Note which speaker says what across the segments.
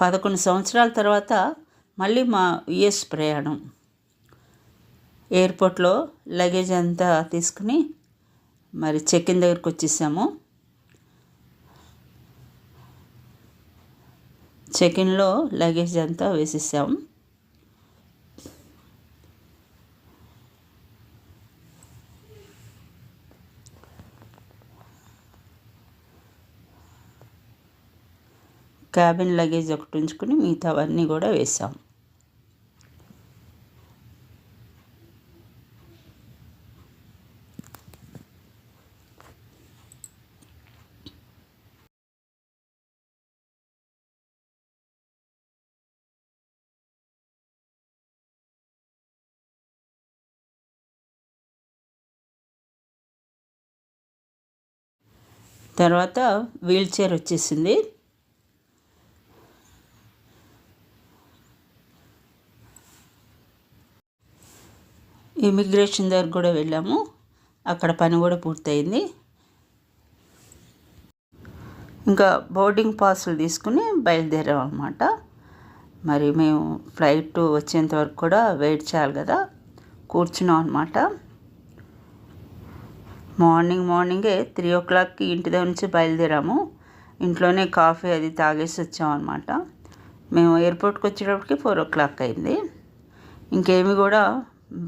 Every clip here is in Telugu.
Speaker 1: పదకొండు సంవత్సరాల తర్వాత మళ్ళీ మా యుఎస్ ప్రయాణం. ఎయిర్పోర్ట్లో లగేజ్ అంతా తీసుకుని మరి చెక్ ఇన్ దగ్గరికి వచ్చేసాము. చెక్ ఇన్లో లగేజ్ అంతా వేసేసాము క్యాబిన్ లగేజ్ ఒకటి ఉంచుకుని మిగతావన్నీ కూడా వేసాం తర్వాత వీల్ చైర్ వచ్చేసింది. ఇమిగ్రేషన్ దగ్గర కూడా వెళ్ళాము. అక్కడ పని కూడా పూర్తయింది. ఇంకా బోర్డింగ్ పాసులు తీసుకుని బయలుదేరాం అనమాట మరి మేము ఫ్లైట్ వచ్చేంత వరకు కూడా వెయిట్ చేయాలి కదా. కూర్చున్నాం అనమాట మార్నింగ్ మార్నింగే త్రీ ఓ క్లాక్కి ఇంటి దగ్గర నుంచి బయలుదేరాము. ఇంట్లోనే కాఫీ అది తాగేసి వచ్చామన్నమాట మేము ఎయిర్పోర్ట్కి వచ్చేటప్పటికి ఫోర్ ఓ క్లాక్ అయింది. ఇంకేమి కూడా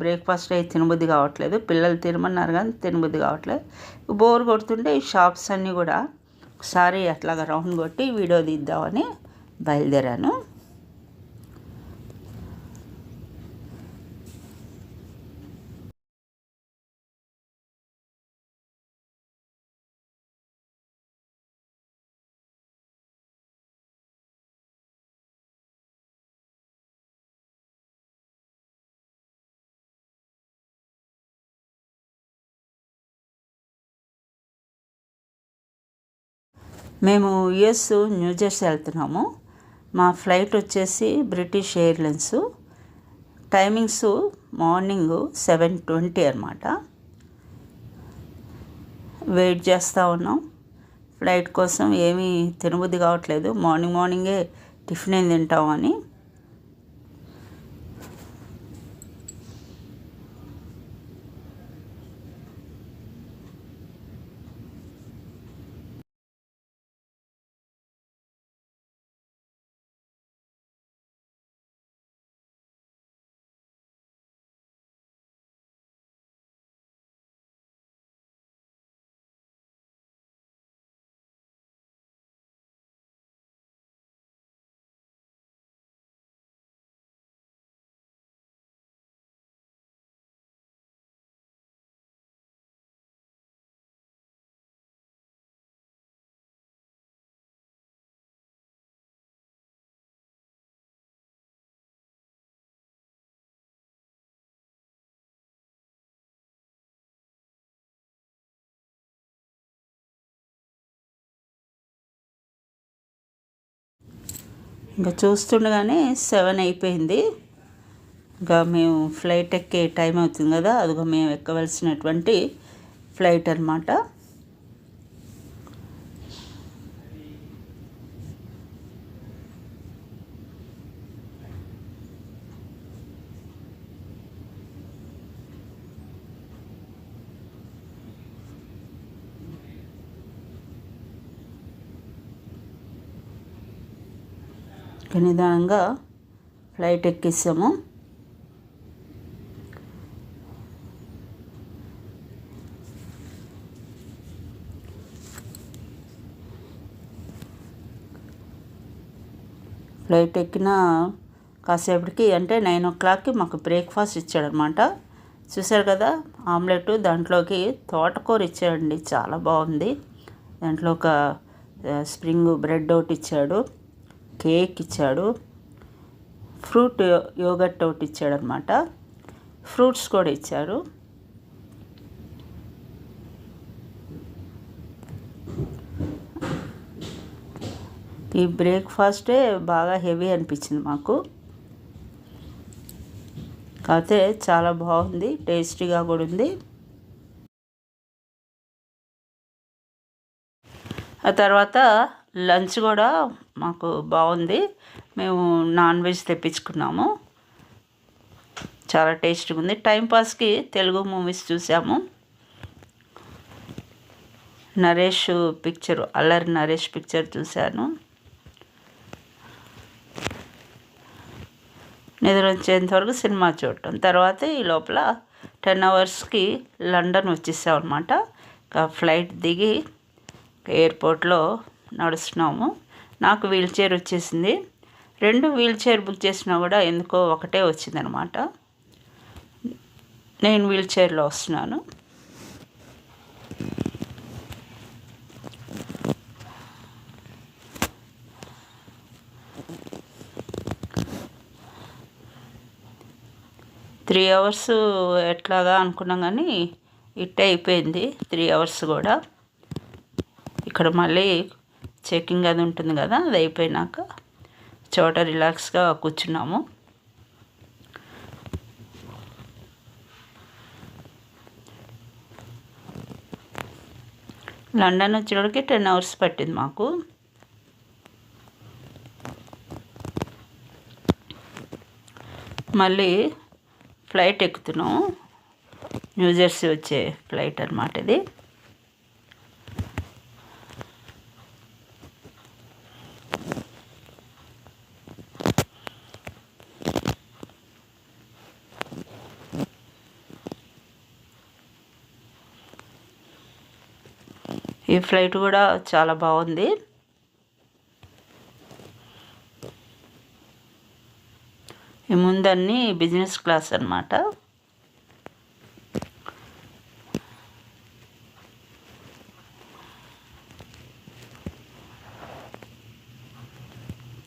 Speaker 1: బ్రేక్ఫాస్ట్ అయితే తినబుద్ధి కావట్లేదు. పిల్లలు తినమన్నారు కానీ తినబుద్ధి కావట్లేదు. బోర్ కొడుతుంటే ఈ షాప్స్ అన్నీ కూడా ఒకసారి అట్లాగా రౌండ్ కొట్టి వీడియో తీద్దామని బయలుదేరాను. మేము యుఎస్ న్యూజెర్సీ వెళ్తున్నాము. మా ఫ్లైట్ వచ్చేసి British Airlines. Timings morning seven twenty అనమాట వెయిట్ చేస్తూ ఉన్నాం. ఫ్లైట్ కోసం ఏమీ తినబుద్ధి కావట్లేదు. మార్నింగ్ మార్నింగే టిఫిన్ ఏం తింటామని ఇంకా చూస్తుండగానే సెవెన్ అయిపోయింది. ఇంకా మేము ఫ్లైట్ ఎక్కే టైం అవుతుంది కదా అదిగో మేము ఎక్కవలసినటువంటి ఫ్లైట్ అనమాట నిదానంగా ఫ్లైట్ ఎక్కిస్తాము ఫ్లైట్ ఎక్కిన కాసేపటికి అంటే నైన్ ఓ క్లాక్కి మాకు బ్రేక్ఫాస్ట్ ఇచ్చాడనమాట. చూసారు కదా ఆమ్లెట్ దాంట్లోకి తోటకూర ఇచ్చాడండి చాలా బాగుంది. దాంట్లో ఒక స్ప్రింగ్ బ్రెడ్ ఒకటి ఇచ్చాడు. కేక్ ఇచ్చాడు. ఫ్రూట్ యోగట్ ఒకటి ఇచ్చాడు అనమాట ఫ్రూట్స్ కూడా ఇచ్చారు. ఈ బ్రేక్ఫాస్టే బాగా హెవీ అనిపించింది మాకు. కాకపోతే చాలా బాగుంది టేస్టీగా కూడా ఉంది. ఆ తర్వాత లంచ్ కూడా మాకు బాగుంది. మేము నాన్ వెజ్ తెప్పించుకున్నాము. చాలా టేస్ట్గా ఉంది. టైంపాస్కి తెలుగు మూవీస్ చూసాము. నరేష్ పిక్చర్ అల్లరి నరేష్ పిక్చర్ చూశాను. నిద్ర వచ్చేంత వరకు సినిమా చూడటం. తర్వాత ఈ లోపల టెన్ అవర్స్కి లండన్ వచ్చేసాం అనమాట ఫ్లైట్ దిగి ఎయిర్పోర్ట్లో నడుస్తున్నాము. నాకు వీల్ చైర్ వచ్చేసింది. రెండు వీల్ చైర్ బుక్ చేసినా కూడా ఎందుకో ఒకటే వచ్చిందనమాట. నేను వీల్ చైర్లో వస్తున్నాను. త్రీ అవర్స్ ఎట్లాగా అనుకున్నాం కానీ ఇట్టే అయిపోయింది. త్రీ అవర్స్ కూడా. ఇక్కడ మళ్ళీ చెకింగ్ అది ఉంటుంది కదా అది అయిపోయినాక చోట రిలాక్స్గా కూర్చున్నాము. లండన్ వచ్చేటికి టెన్ అవర్స్ పట్టింది మాకు. మళ్ళీ ఫ్లైట్ ఎక్కుతున్నాం న్యూజెర్సీ వచ్చే ఫ్లైట్ అనమాట ఇది. ఈ ఫ్లైట్ కూడా చాలా బాగుంది. ఈ ముందన్నీ బిజినెస్ క్లాస్ అనమాట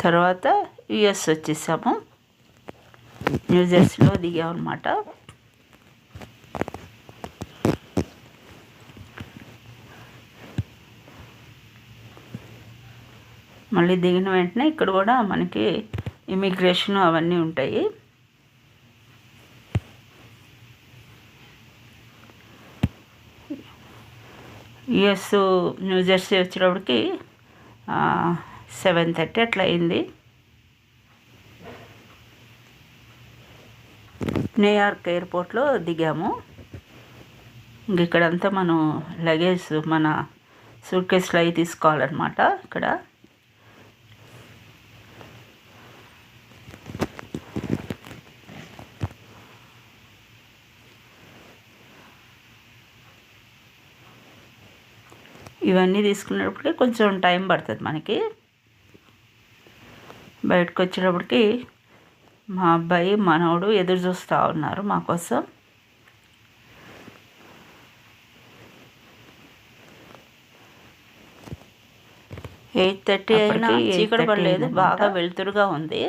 Speaker 1: తర్వాత యుఎస్ వచ్చేసాము. న్యూజెర్సీలో దిగామన్నమాట. మళ్ళీ దిగిన వెంటనే ఇక్కడ కూడా మనకి ఇమిగ్రేషన్ అవన్నీ ఉంటాయి. యుఎస్ న్యూజెర్సీ వచ్చేటప్పటికి సెవెన్ థర్టీ అట్లా అయింది. న్యూయార్క్ ఎయిర్పోర్ట్లో దిగాము. ఇంక ఇక్కడంతా మనం లగేజ్ మన సూట్ కేసులు అవి తీసుకోవాలన్నమాట ఇక్కడ. ఇవన్నీ తీసుకునేటప్పటికి కొంచెం టైం పడుతుంది మనకి. బయటకు వచ్చేటప్పటికి మా అబ్బాయి మనవడు ఎదురు చూస్తూ ఉన్నారు మా కోసం. ఎయిట్ థర్టీ అయినా చీకటి పడలేదు బాగా వెలుతురుగా ఉంది.